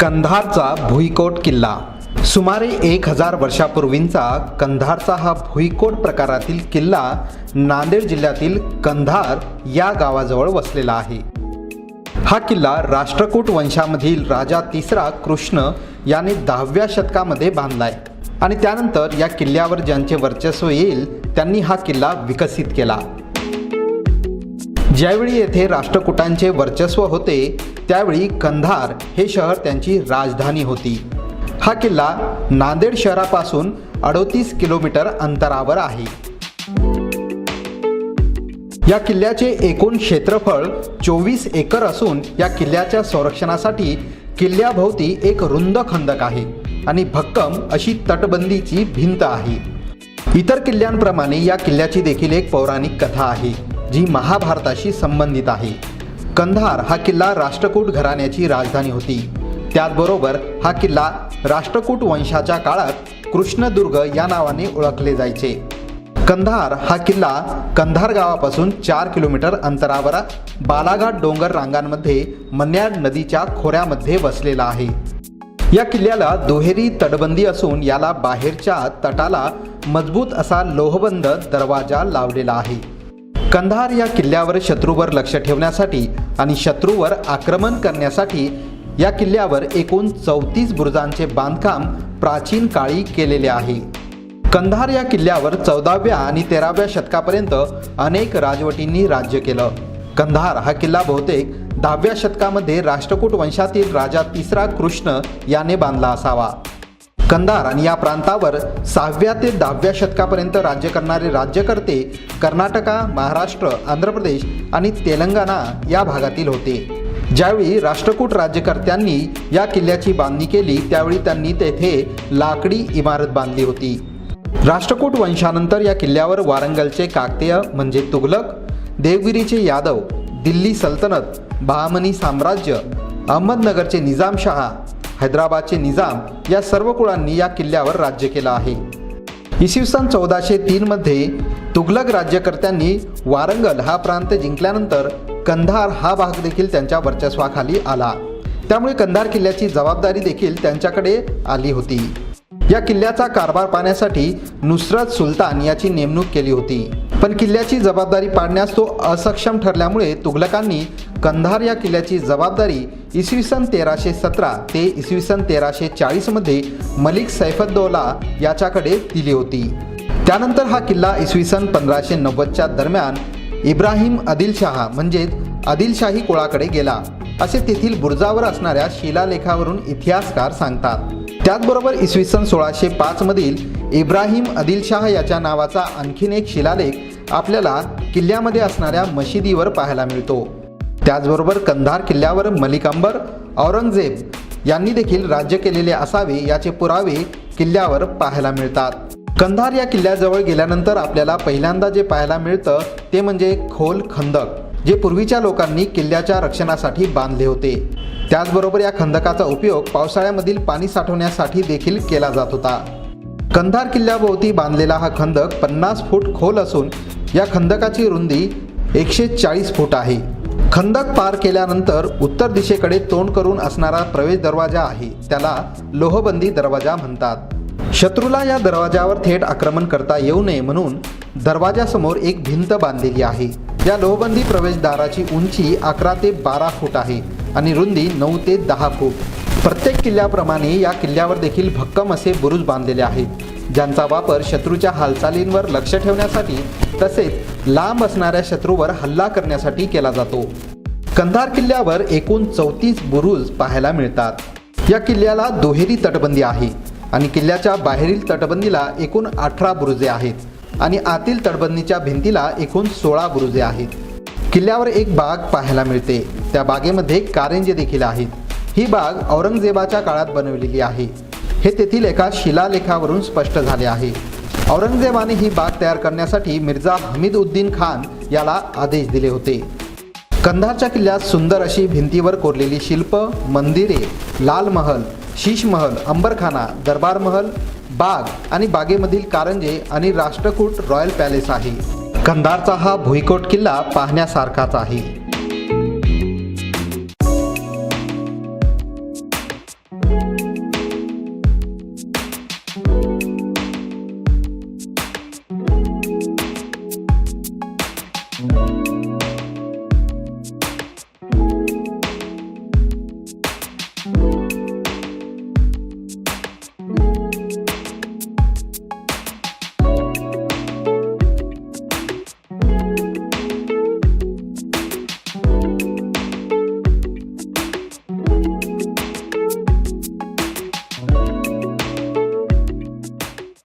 कंधारचा भुईकोट किल्ला. सुमारे एक हजार वर्षापूर्वींचा कंधारचा हा भुईकोट प्रकारातील किल्ला नांदेड जिल्ह्यातील कंधार या गावाजवळ वसलेला आहे. हा किल्ला राष्ट्रकूट वंशामधील राजा तिसरा कृष्ण याने दहाव्या शतकामध्ये बांधलाय आणि त्यानंतर या किल्ल्यावर ज्यांचे वर्चस्व येईल त्यांनी हा किल्ला विकसित केला. ज्यावेळी येथे राष्ट्रकूटांचे वर्चस्व होते त्यावेळी कंधार हे शहर त्यांची राजधानी होती. हा किल्ला नांदेड शहरापासून अडोतीस किलोमीटर अंतरावर आहे. या किल्ल्याचे एकूण क्षेत्रफळ चोवीस एकर असून या किल्ल्याच्या संरक्षणासाठी किल्ल्याभोवती एक रुंद खंदक आहे आणि भक्कम अशी तटबंदीची भिंत आहे. इतर किल्ल्यांप्रमाणे या किल्ल्याची देखील एक पौराणिक कथा आहे जी महाभारताशी संबंधित आहे. कंधार हा किल्ला राष्ट्रकूट घराण्याची राजधानी होती. त्याचबरोबर हा किल्ला राष्ट्रकूट वंशाच्या काळात कृष्णदुर्ग या नावाने ओळखले जायचे. कंधार हा किल्ला कंधार गावापासून चार किलोमीटर अंतरावर बालाघाट डोंगर रांगांमध्ये मन्याड नदीच्या खोऱ्यामध्ये वसलेला आहे. या किल्ल्याला दुहेरी तटबंदी असून याला बाहेरच्या तटाला मजबूत असा लोहबंद दरवाजा लावलेला आहे. कंधार या किल्ल्यावर शत्रूवर लक्ष ठेवण्यासाठी आणि शत्रूवर आक्रमण करण्यासाठी या किल्ल्यावर एकूण चौतीस बुरुजांचे बांधकाम प्राचीन काळी केलेले आहे. कंधार या किल्ल्यावर चौदाव्या आणि तेराव्या शतकापर्यंत अनेक राजवटींनी राज्य केलं. कंधार हा किल्ला बहुतेक दहाव्या शतकामध्ये राष्ट्रकूट वंशातील राजा तिसरा कृष्ण याने बांधला असावा. कंधार आणि या प्रांतावर सहाव्या ते दहाव्या शतकापर्यंत राज्य करणारे राज्यकर्ते कर्नाटका महाराष्ट्र आंध्र प्रदेश आणि तेलंगणा या भागातील होते. ज्यावेळी राष्ट्रकूट राज्यकर्त्यांनी या किल्ल्याची बांधणी केली त्यावेळी त्यांनी तेथे लाकडी इमारत बांधली होती. राष्ट्रकूट वंशानंतर या किल्ल्यावर वारंगलचे काकतेय म्हणजे तुघलक देवगिरीचे यादव दिल्ली सल्तनत बहामनी साम्राज्य अहमदनगरचे निजामशहा हैदराबादचे निजाम या सर्व कुळांनी या किल्ल्यावर राज्य केलं आहे. इसवी सन चौदाशे तीनमध्ये तुघलक राज्यकर्त्यांनी वारंगल हा प्रांत जिंकल्यानंतर कंधार हा भाग देखील त्यांच्या वर्चस्वाखाली आला. त्यामुळे कंधार किल्ल्याची जबाबदारी देखील त्यांच्याकडे आली होती. या किल्ल्याचा कारभार पाहण्यासाठी नुसरत सुलतान याची नेमणूक केली होती. पण किल्ल्याची जबाबदारी पाडण्यास तो असक्षम ठरल्यामुळे तुघलकांनी कंधार या किल्ल्याची जबाबदारी इसवी सन तेराशे सतरा ते इसवी सन तेराशे चाळीसमध्ये मलिक सैफद्दौला याच्याकडे दिली होती. त्यानंतर हा किल्ला इसवी सन पंधराशे नव्वदच्या दरम्यान इब्राहिम आदिलशाह म्हणजेच आदिलशाही कुळाकडे गेला. असे तेथील बुर्जावर असणाऱ्या शिलालेखावरून इतिहासकार सांगतात. त्याचबरोबर इसवी सन सोळाशे पाचमधील इब्राहिम आदिलशाह याच्या नावाचा आणखीन एक शिलालेख आपल्याला किल्ल्यामध्ये असणाऱ्या मशिदीवर पाहायला मिळतो. त्याचबरोबर कंधार किल्ल्यावर मलिक अंबर औरंगजेब यांनी देखील राज्य केलेले असावे याचे पुरावे किल्ल्यावर पाहायला मिळतात. कंधार या किल्ल्याजवळ गेल्यानंतर आपल्याला पहिल्यांदा जे पाहायला मिळतं ते म्हणजे खोल खंदक जे पूर्वीच्या लोकांनी किल्ल्याच्या रक्षणासाठी बांधले होते. त्याचबरोबर या खंदकाचा उपयोग पावसाळ्यामधील पाणी साठवण्यासाठी देखील केला जात होता. कंधार किल्ल्याभोवती बांधलेला हा खंदक पन्नास फूट खोल असून या खंदकाची रुंदी एकशे चाळीस फूट आहे. खंदक पार केल्यानंतर उत्तर दिशेकडे तोंड करून असणारा प्रवेश दरवाजा आहे. त्याला लोहबंदी दरवाजा म्हणतात. शत्रूला या दरवाजावर थेट आक्रमण करता येऊ नये म्हणून दरवाजासमोर एक भिंत बांधलेली आहे. या लोहबंदी प्रवेशद्वाराची उंची अकरा ते बारा फूट आहे आणि रुंदी नऊ ते दहा फूट. प्रत्येक किल्ल्याप्रमाणे या किल्ल्यावर देखील भक्कम असे बुरुज बांधलेले आहेत. ज्यांचा वापर शत्रूच्या हालचालींवर लक्ष ठेवण्यासाठी तसेच लांब असणाऱ्या शत्रूवर हल्ला करण्यासाठी केला जातो. कंधार किल्ल्यावर एकूण चौतीस बुरुज पाहायला मिळतात. या किल्ल्याला दुहेरी तटबंदी आहे आणि किल्ल्याच्या बाहेरील तटबंदीला एकूण अठरा बुरुजे आहेत आणि आतील तटबंदीच्या भिंतीला एकूण सोळा बुरुजे आहेत. किल्ल्यावर एक बाग पाहायला मिळते. त्या बागेमध्ये कारंजे देखील आहेत. ही बाग औरंगजेबाच्या काळात बनवलेली आहे. हे तेथील एका शिलालेखावरून स्पष्ट झाले आहे. औरंगजेबाने ही बाग तयार करण्यासाठी मिर्झा हमीद उद्दीन खान याला आदेश दिले होते. कंधारच्या किल्ल्यात सुंदर अशी भिंतीवर कोरलेली शिल्प मंदिरे लाल महल शीश महल अंबरखाना दरबार महल बाग आणि बागेमधील कारंजे आणि राष्ट्रकूट रॉयल पॅलेस आहे. कंधारचा हा भुईकोट किल्ला पाहण्यासारखाच आहे.